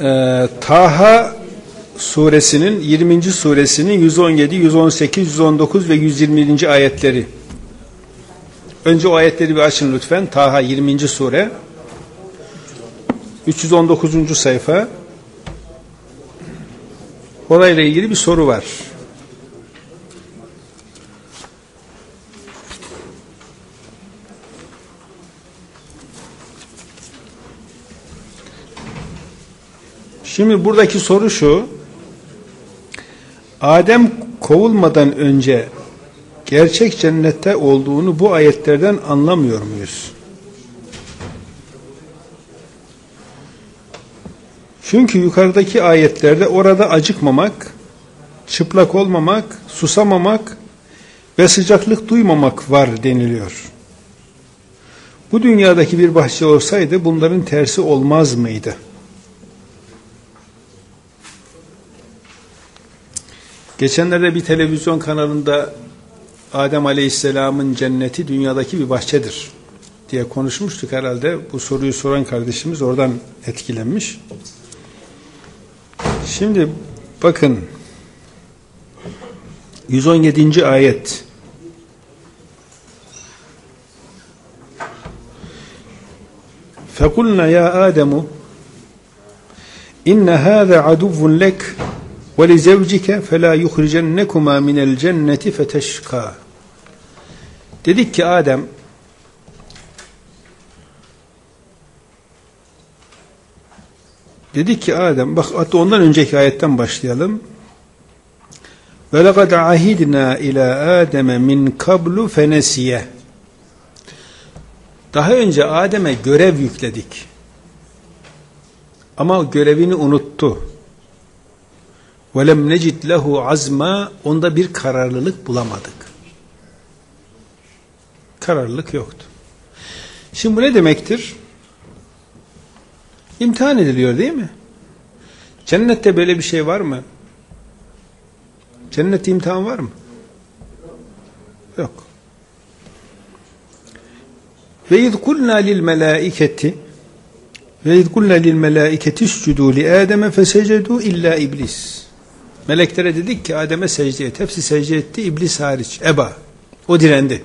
Ee, Taha suresinin 20. suresinin 117, 118, 119 ve 120. ayetleri. Önce o ayetleri bir açın lütfen. Taha 20. sure. 319. sayfa. Orayla ilgili bir soru var. Şimdi buradaki soru şu. Adem kovulmadan önce gerçek cennette olduğunu bu ayetlerden anlamıyor muyuz? Çünkü yukarıdaki ayetlerde orada acıkmamak, çıplak olmamak, susamamak ve sıcaklık duymamak var deniliyor. Bu dünyadaki bir bahçe olsaydı bunların tersi olmaz mıydı? Geçenlerde bir televizyon kanalında Adem Aleyhisselam'ın cenneti dünyadaki bir bahçedir diye konuşmuştuk herhalde. Bu soruyu soran kardeşimiz oradan etkilenmiş. Şimdi bakın 117. ayet فَقُلْنَا يَا آدَمُ اِنَّ هَذَا عَدُوٌ لَكَ وَلِزَوْجِكَ فَلَا يُخْرِجَنَّكُمَا مِنَ الْجَنَّةِ فَتَشْقَى Dedik ki Adem Dedik ki Adem bak hatta ondan önceki ayetten başlayalım. Ve lekad ahidna ila Adem'e min kablu fenesiye. Daha önce Adem'e görev yükledik. Ama görevini unuttu. وَلَمْ نَجِدْ lehu azma Onda bir kararlılık bulamadık. Kararlılık yoktu. Şimdi bu ne demektir? İmtihan ediliyor değil mi? Cennette böyle bir şey var mı? Cennette imtihan var mı? Yok. Ve iz kulna lil melaiketi ve iz kulna lil melaiketi iscudu li Adem'e fesecedu illa iblis. Meleklere dedik ki Adem'e secde et. Hepsi secde etti. iblis hariç. Eba. O direndi.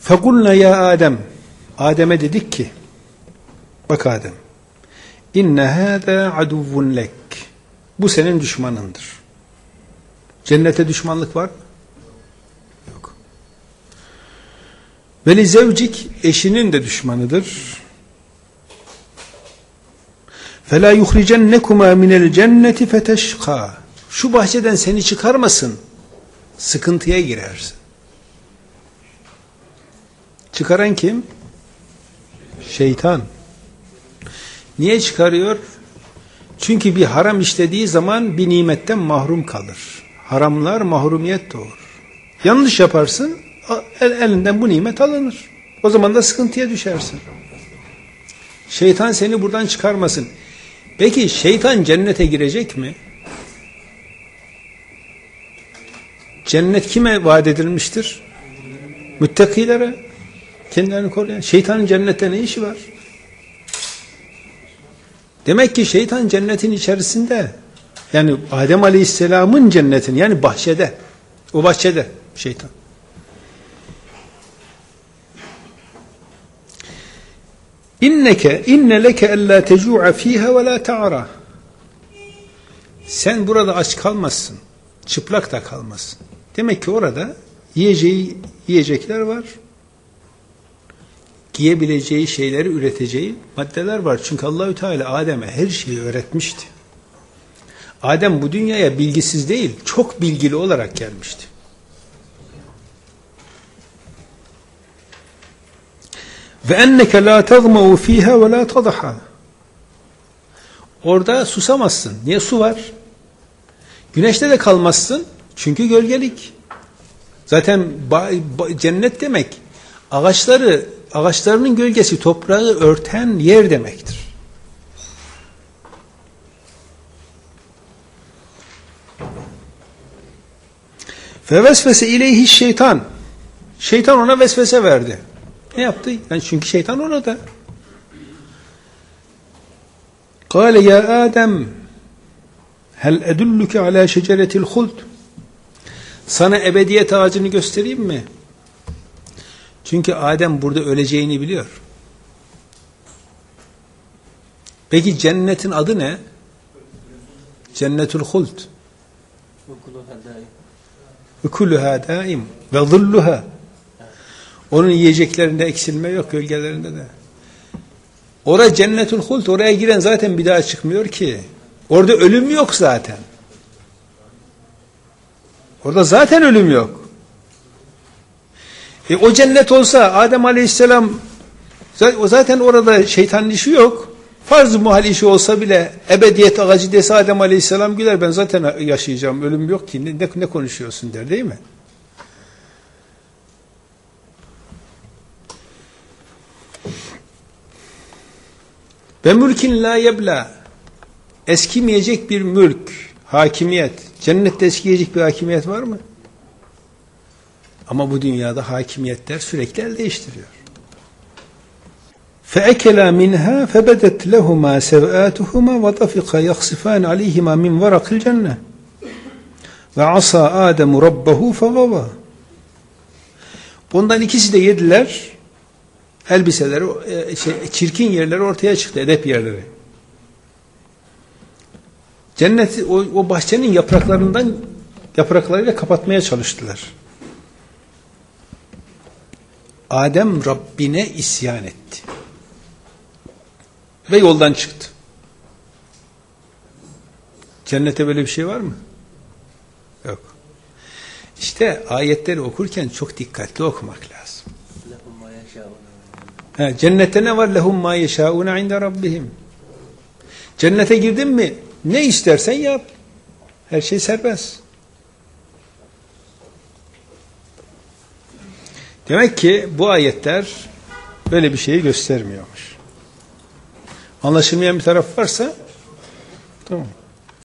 Fekulna ya Adem. Adem'e dedik ki bak Adem inne hâzâ aduvvun lek bu senin düşmanındır. Cennete düşmanlık var Yok. Veli zevcik eşinin de düşmanıdır. فَلَا يُخْرِجَنَّكُمَا مِنَ الْجَنَّةِ فَتَشْقَى Şu bahçeden seni çıkarmasın. Sıkıntıya girersin. Çıkaran kim? Şeytan. Niye çıkarıyor? Çünkü bir haram işlediği zaman bir nimetten mahrum kalır. Haramlar mahrumiyet doğurur. Yanlış yaparsın, elinden bu nimet alınır. O zaman da sıkıntıya düşersin. Şeytan seni buradan çıkarmasın. Peki şeytan cennete girecek mi? Cennet kime vaat edilmiştir? Müttakilere. Kendilerini koruyan. Şeytanın cennette ne işi var? Demek ki şeytan cennetin içerisinde. Yani Adem Aleyhisselam'ın cennetin yani bahçede. O bahçede şeytan. İnneke inne leke ella tecu'a fiha ve la ta'ra. Sen burada aç kalmazsın. Çıplak da kalmazsın. Demek ki orada yiyeceği yiyecekler var. Giyebileceği şeyleri üreteceği maddeler var. Çünkü Allahü Teala Adem'e her şeyi öğretmişti. Adem bu dünyaya bilgisiz değil, çok bilgili olarak gelmişti. Ve enneke la tazma'u fiha ve la tadha. Orada susamazsın. Niye su var? Güneşte de kalmazsın. Çünkü gölgelik. Zaten cennet demek ağaçları ağaçlarının gölgesi toprağı örten yer demektir. Fevesvese ileyhi şeytan. Şeytan ona vesvese verdi. Ne yaptı? Yani çünkü şeytan orada. Kale ya Adem hel edulluke ala şeceretil huld sana ebediyet ağacını göstereyim mi? Çünkü Adem burada öleceğini biliyor. Peki cennetin adı ne? Cennetül huld. Ve kulluha daim. Ve zilluha. Onun yiyeceklerinde eksilme yok, gölgelerinde de. Orada cennetül hult, oraya giren zaten bir daha çıkmıyor ki. Orada ölüm yok zaten. Orada zaten ölüm yok. E o cennet olsa Adem Aleyhisselam zaten orada şeytanın işi yok. Farz-ı muhal işi olsa bile ebediyet ağacı dese Adem Aleyhisselam güler ben zaten yaşayacağım ölüm yok ki ne, ne konuşuyorsun der değil mi? Ve mülkin la yebla eskimeyecek bir mülk, hakimiyet. Cennette eskiyecek bir hakimiyet var mı? Ama bu dünyada hakimiyetler sürekli el değiştiriyor. فَاَكَلَا مِنْهَا فَبَدَتْ لَهُمَا سَوْآتُهُمَا وَطَفِقَا يَخْصِفَانِ عَلَيْهِمَا مِنْ وَرَقِ الْجَنَّةِ وَعَصَى آدَمُ رَبَّهُ فَغَوَى Bundan ikisi de yediler. Elbiseleri, e, şey, çirkin yerleri ortaya çıktı, edep yerleri. Cenneti, o, o bahçenin yapraklarından, yapraklarıyla kapatmaya çalıştılar. Adem Rabbine isyan etti. Ve yoldan çıktı. Cennete böyle bir şey var mı? Yok. İşte ayetleri okurken çok dikkatli okumak lazım. Ha, cennette ne var? Lehum ma yeşâûne inde rabbihim. Cennete girdin mi? Ne istersen yap. Her şey serbest. Demek ki bu ayetler böyle bir şeyi göstermiyormuş. Anlaşılmayan bir taraf varsa tamam.